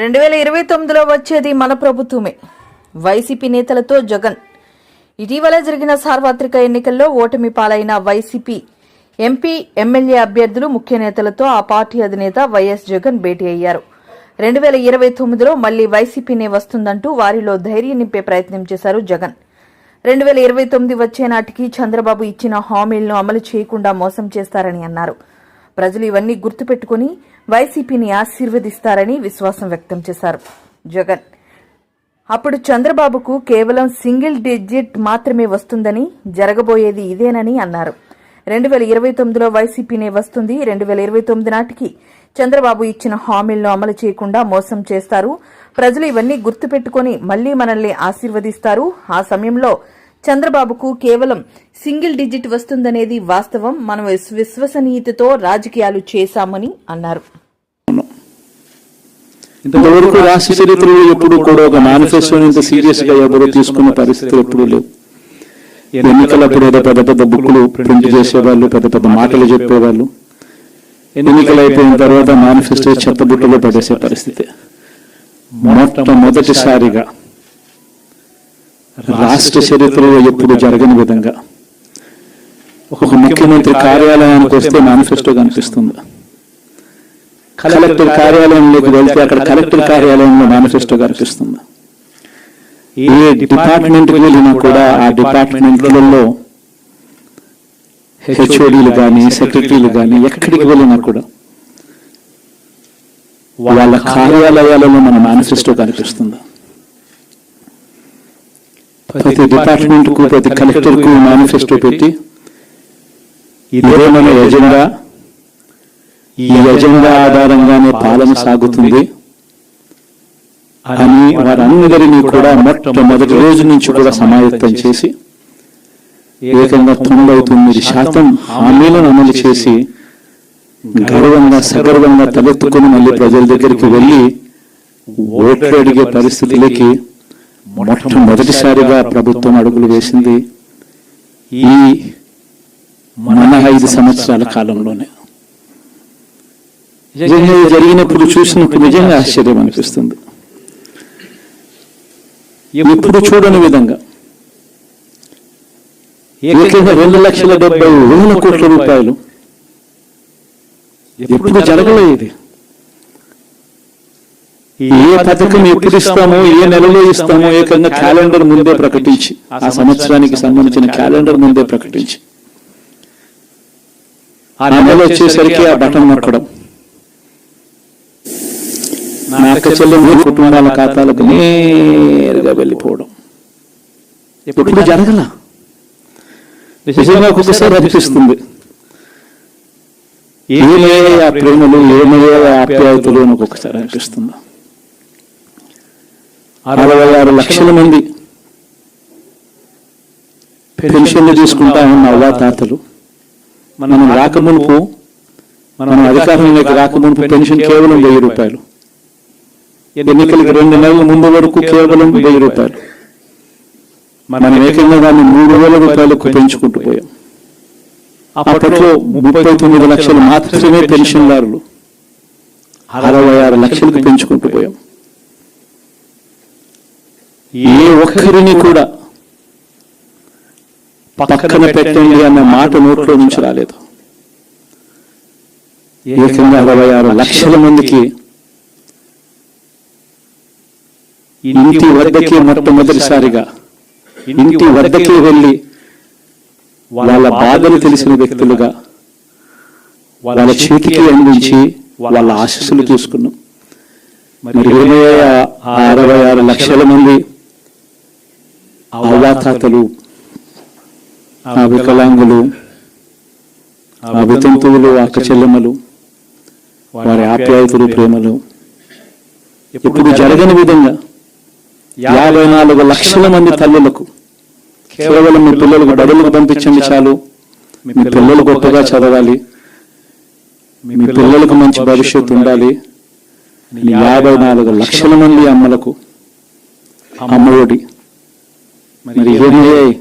రెండు వేల ఇరవై తొమ్మిదిలో వచ్చేది మన ప్రభుత్వమే. వైసీపీ నేతలతో జగన్. ఇటీవల జరిగిన సార్వత్రిక ఎన్నికల్లో ఓటమి పాలైన వైసీపీ ఎంపీ ఎమ్మెల్యే అభ్యర్థులు ముఖ్య నేతలతో ఆ పార్టీ అధినేత వైఎస్ జగన్ భేటీ అయ్యారు. రెండు వేల ఇరవై తొమ్మిదిలో మళ్ళీ వైసీపీనే వస్తుందంటూ వారిలో ధైర్యం నింపే ప్రయత్నం చేశారు జగన్. రెండు వేల ఇరవై తొమ్మిది వచ్చే నాటికి చంద్రబాబు ఇచ్చిన హామీలను అమలు చేయకుండా మోసం చేస్తారని అన్నారు. ప్రజలు ఇవన్నీ గుర్తుపెట్టుకుని వైసీపీని ఆశీర్వదిస్తారని విశ్వాసం వ్యక్తం చేశారు. జగన్. అప్పుడు చంద్రబాబుకు కేవలం సింగిల్ డిజిట్ మాత్రమే వస్తుందని జరగబోయేది ఇదేనని అన్నారు. రెండు వేల ఇరవై తొమ్మిదిలో వైసీపీనే వస్తుంది రెండు వేల ఇరవై తొమ్మిది నాటికి చంద్రబాబు ఇచ్చిన హామీలను అమలు చేయకుండా మోసం చేస్తారు. ప్రజలు ఇవన్నీ గుర్తుపెట్టుకుని మళ్ళీ మనల్ని ఆశీర్వదిస్తారు. ఆ సమయంలో చంద్రబాబుకు కేవలం సింగిల్ డిజిట్ వస్తుందనేది వాస్తవం. మనం విశ్వ- విశ్వసనీయతతో రాజకీయాలు చేశామని అన్నారు. ఇంతవరకు రాష్ట్ర చరిత్రలో ఎప్పుడు కూడా ఒక మేనిఫెస్టోని ఇంత సీరియస్గా ఎవరు తీసుకున్న పరిస్థితులు ఎప్పుడూ లేవు. ఎన్నికలప్పుడు ఏదో పెద్ద పెద్ద బుక్లు ప్రింట్ చేసేవాళ్ళు పెద్ద పెద్ద మాటలు చెప్పేవాళ్ళు. ఎన్నికలు అయిపోయిన తర్వాత మేనిఫెస్టో చెత్తబుట్టలో పడేసే పరిస్థితి. మొట్టమొదటిసారిగా. రాష్ట్ర చరిత్రలో ఎప్పుడు జరగని విధంగా. ఒక ముఖ్యమంత్రి కార్యాలయానికి వస్తే మేనిఫెస్టో కనిపిస్తుంది. కలెక్టర్ కార్యాలయంలోకి వెళ్తే అక్కడ కలెక్టర్ కార్యాలయంలో మేనిఫెస్టో కనిపిస్తుంది. ఏ డిపార్ట్మెంట్కి వెళ్ళినా కూడా ఆ డిపార్ట్మెంట్లలో హెచ్ఓడీలు కానీ సెక్రటరీలు కానీ ఎక్కడికి వెళ్ళినా కూడా వాళ్ళ కార్యాలయాలలో మన మేనిఫెస్టో కనిపిస్తుంది. ప్రతి డిపార్ట్మెంట్కు ప్రతి కలెక్టర్కు మేనిఫెస్టో పెట్టి ఇదే మన ఎజెండా ఈ ఎజెండా ఆధారంగానే పాలన సాగుతుంది అని వారందరినీ కూడా మొట్టమొదటి రోజు నుంచి కూడా సమాయత్తం చేసి ఏకంగా తొంభై తొమ్మిది శాతం హామీలను అమలు చేసి గర్వంగా సగర్వంగా తలెత్తుకుని మళ్ళీ ప్రజల దగ్గరికి వెళ్ళి ఓట్లు అడిగే పరిస్థితులకి మొట్టమొదటిసారిగా ప్రభుత్వం అడుగులు వేసింది ఈ మన ఐదు సంవత్సరాల కాలంలోనే. నిజంగా జరిగినప్పుడు చూసినప్పుడు నిజంగా ఆశ్చర్యం అనిపిస్తుంది. ఎప్పుడు చూడని విధంగా. ఏకంగా రెండు లక్షల డెబ్బై వేల కోట్ల రూపాయలు. ఎప్పుడు జరగలేదు. ఏ పథకం ఎప్పుడు ఇస్తామో ఏ నెలలో ఇస్తామో ఏకంగా క్యాలెండర్ ముందే ప్రకటించి ఆ సంవత్సరానికి సంబంధించిన క్యాలెండర్ ముందే ప్రకటించి. ఆ నెల వచ్చేసరికి ఆ బటన్ నొక్కడం. నా అక్క చెల్లెలు కుటుంబాల ఖాతాలకు నేరుగా వెళ్ళిపోవడం. ఎప్పుడు జరగల? నిజంగా ఒక్కొక్కసారి అనిపిస్తుంది. ఏమయ్యే ఆ ప్రేమలు? ఏమయ్యే ఆ ఆప్యాయతలు అని ఒక్కొక్కసారి అనిపిస్తుంది. అరవై ఆరు లక్షల మంది పెన్షన్లు తీసుకుంటా ఉన్న అవ్వా తాతలు మనం రాకమునుపు మనం అధికారంలోకి రాకమునుపు పెన్షన్ కేవలం వెయ్యి రూపాయలు. ఎన్నికలకి రెండు నెలల ముందు వరకు కేవలం వెయ్యి రూపాయలు. మనం ఏకంగా దాన్ని మూడు వేల రూపాయలకు పెంచుకుంటూ పోయాం. అప్పట్లో ముప్పై తొమ్మిది లక్షలు మాత్రమే పెన్షన్దారులు. అరవై ఆరు లక్షలకు పెంచుకుంటూ పోయాం. ఏ ఒక్కరిని కూడా పక్కన పెట్టండి అన్న మాట నోట్లో నుంచి రాలేదు. ఏకంగా అరవై ఆరు లక్షల మందికి ఇంటి వద్దకే మొట్టమొదటిసారిగా ఇంటి వద్దకే వెళ్ళి వాళ్ళ బాధలు తెలిసిన వ్యక్తులుగా వాళ్ళ చేతికి అందించి వాళ్ళ ఆశస్సులు తీసుకున్నాం. మరి ఇరవై ఆ అరవై ఆరు లక్షల మంది అవ్వాతాతలు ఆ వికలాంగులు ఆ వితంతువులు అక్క చెల్లెమ్మలు వారి ఆప్యాయతలు ప్రేమలు. ఇప్పుడు జరగని విధంగా యాభై నాలుగు లక్షల మంది తల్లులకు కేవలం మీ పిల్లలకు బడులకు పంపించండి చాలు. మీ పిల్లలు గొప్పగా చదవాలి. మీ పిల్లలకు మంచి భవిష్యత్తు ఉండాలి. యాభై నాలుగు లక్షల మంది అమ్మలకు అమ్మఒడి. మరి ఏమయ్యాయి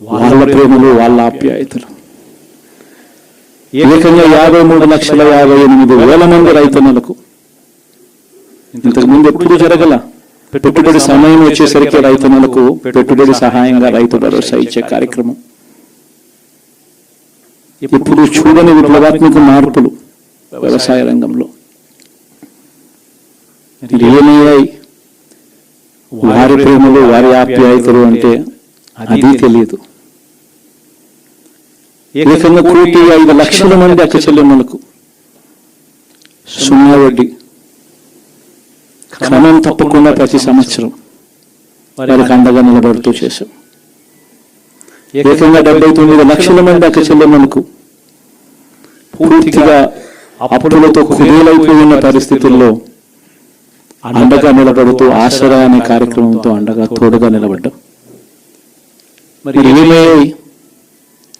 వాళ్ళ ప్రేమలు వాళ్ళ ఆప్యాయతలు. ఏకంగా యాభై మూడు లక్షల యాభై ఎనిమిది వేల మంది రైతన్నలకు ఇంతకుముందు ఎప్పుడు జరగల పెట్టుబడి సమయం వచ్చేసరికి రైతన్నలకు పెట్టుబడి సహాయంగా రైతు భరోసా ఇచ్చే కార్యక్రమం. ఇప్పుడు చూడని విప్లవాత్మక మార్పులు వ్యవసాయ రంగంలో. ఏమయ్యాయి? వారి ప్రేమలు వారి ఆప్యాయతలు అంటే అది తెలియదు. ఏకంగా కోటి ఐదు లక్షల మంది అక్క చెల్లెమ్మలకు సున్నా వడ్డీ. క్రమం తప్పకుండా ప్రతి సంవత్సరం వారికి అండగా నిలబడుతూ చేశాం ఏకంగా డెబ్బై తొమ్మిది లక్షల మంది అక్క చెల్లెమ్మలకు పూర్తిగా అప్పులతో కుదేలైపోయిన పరిస్థితుల్లో అండగా నిలబడుతూ ఆసరా అనే కార్యక్రమంతో అండగా తోడుగా నిలబడ్డాం. మరి ఏమయ్యాయి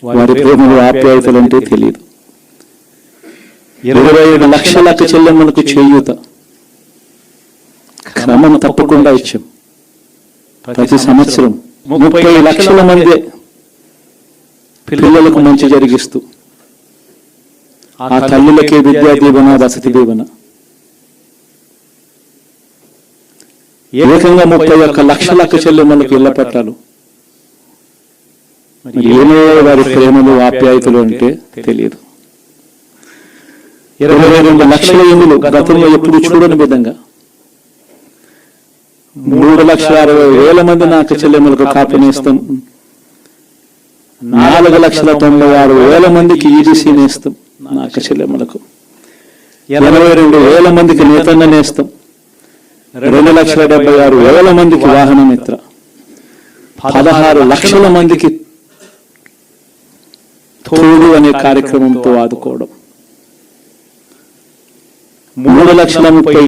వారి ప్రేమలు ఆప్యాయతలు అంటే తెలియదు. ఇరవై ఏడు లక్షల అక్క చెల్లెమ్మలకు చేయూత. క్రమం తప్పకుండా ఇచ్చాం. ప్రతి సంవత్సరం ముప్పై లక్షల మంది పిల్లలకు మంచి జరిగిస్తూ. ఆ తల్లులకే విద్యా దీవెన వసతి దీవెన. ఏకంగా ముప్పై ఒక్క లక్షల అక్క చెల్లెమ్మలకు ఇళ్ళ పట్టాలు ఏమో వారి ప్రేమలు ఆప్యాయతలు అంటే తెలియదు. ఇరవై రెండు లక్షల ఎన్నులు గతంలో ఎప్పుడు చూడని విధంగా. మూడు లక్షల అరవై వేల మంది నా అక్క చెల్లెమ్మలకు కాపునేస్తాం నాలుగు లక్షల తొంభై ఆరు వేల మందికి ఈడీసీ నేస్తాం. నా అక్క చెల్లెమ్మలకు ఎనభై రెండు వేల మందికి నేతన్న నేస్తాం. రెండు లక్షల డెబ్బై ఆరు వేల మందికి వాహన మిత్ర. పదహారు లక్షల మందికి తోడు అనే కార్యక్రమంతో ఆదుకోవడం. మూడు లక్షల ముప్పై